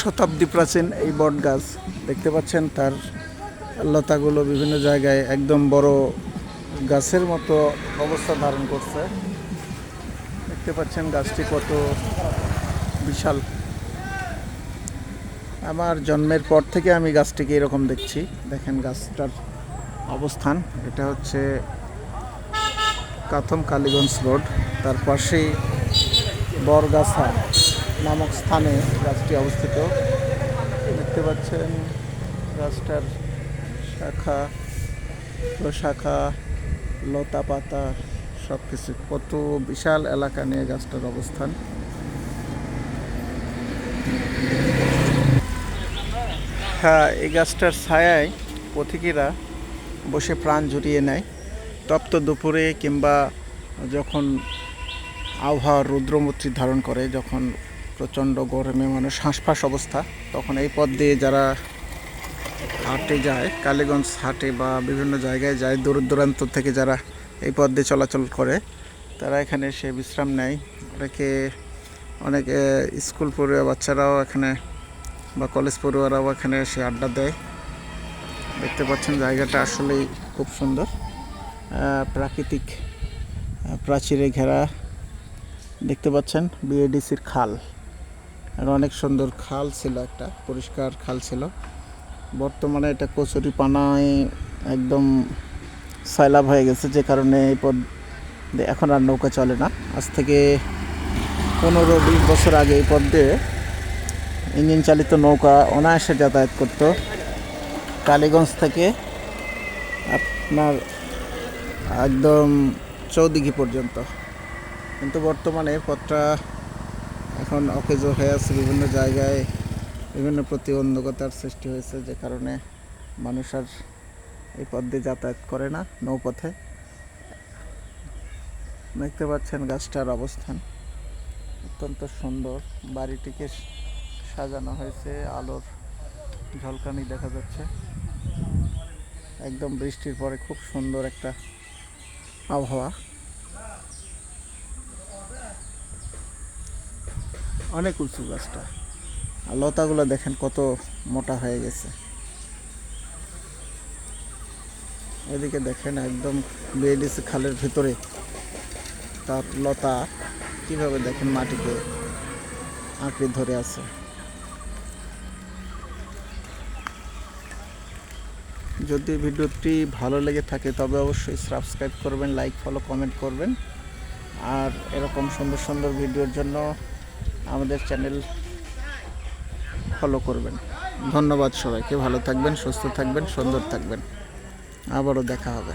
শতাব্দী প্রাচীন এই বট গাছ। দেখতে পাচ্ছেন তার লতাগুলো বিভিন্ন জায়গায় একদম বড় গাছের মতো অবস্থা ধারণ করছে। দেখতে পাচ্ছেন গাছটি কত বিশাল। আমার জন্মের পর থেকে আমি গাছটিকে এরকম দেখছি। দেখেন গাছটার অবস্থান। এটা হচ্ছে কাথম কালীগঞ্জ রোড। তার পাশেই বরগাছা। নামক স্থানে গাছটি অবস্থিত। দেখতে পাচ্ছেন গাছটার শাখা প্রশাখা লতা পাতা সব কিছু কত বিশাল এলাকা নিয়ে গাছটার অবস্থান। হ্যাঁ এই গাছটার ছায়ায় পথিকেরা বসে প্রাণ জুড়িয়ে নেয়। তপ্ত দুপুরে কিংবা যখন আবহাওয়া রুদ্রমূর্তি ধারণ করে, যখন প্রচণ্ড গরমে মানুষ হাঁসফাঁস অবস্থা। তখন এই পথ দিয়ে যারা হাটে যায়, কালীগঞ্জ হাটে বা বিভিন্ন জায়গায় যায়, দূর দূরান্ত থেকে যারা এই পথ দিয়ে চলাচল করে, তারা এখানে এসে বিশ্রাম নেয়। অনেকে, অনেক স্কুল পড়ুয়া বাচ্চারাও এখানে বা কলেজ পড়ুয়ারাও এখানে এসে আড্ডা দেয়। দেখতে পাচ্ছেন জায়গাটা আসলেই খুব সুন্দর। প্রাকৃতিক প্রাচীরে ঘেরা। দেখতে পাচ্ছেন বিএডিসির খাল। আর অনেক সুন্দর খাল ছিল একটা, পরিষ্কার খাল ছিল। বর্তমানে এটা কচুরি পানায় একদম সয়লাভ হয়ে গেছে, যে কারণে এই পদ এখন আর নৌকা চলে না। আজ থেকে পনেরো বিশ বছর আগে এই পথ দিয়ে ইঞ্জিন চালিত নৌকা অনায়াসে যাতায়াত করত। কালীগঞ্জ থেকে আপনার একদম চৌদিঘি পর্যন্ত। কিন্তু বর্তমানে পথটা এখন অকেজ হয়ে আছে বিভিন্ন জায়গায় বিভিন্ন প্রতিবন্ধকতার সৃষ্টি হয়েছে যে কারণে মানুষ আর এই পথ দিয়ে যাতায়াত করে না, নৌপথে। দেখতে পাচ্ছেন গাছটার অবস্থান। অত্যন্ত সুন্দর। বাড়িটিকে সাজানো হয়েছে, আলোর ঝলকানি দেখা যাচ্ছে। একদম বৃষ্টির পরে খুব সুন্দর একটা আবহাওয়া। অনেক উঁচু গাছটা। আর লতাগুলো দেখেন কত মোটা হয়ে গেছে। এদিকে দেখেন একদম বিএডিসি খালের ভেতরে তার লতা কীভাবে দেখেন মাটিতে আঁকড়ে ধরে আছে। যদি ভিডিওটি ভালো লেগে থাকে তবে অবশ্যই সাবস্ক্রাইব করবেন, লাইক, ফলো, কমেন্ট করবেন। আর এরকম সুন্দর সুন্দর ভিডিওর জন্য আমাদের চ্যানেল ফলো করবেন। ধন্যবাদ সবাইকে। ভালো থাকবেন, সুস্থ থাকবেন, সুন্দর থাকবেন। আবারও দেখা হবে।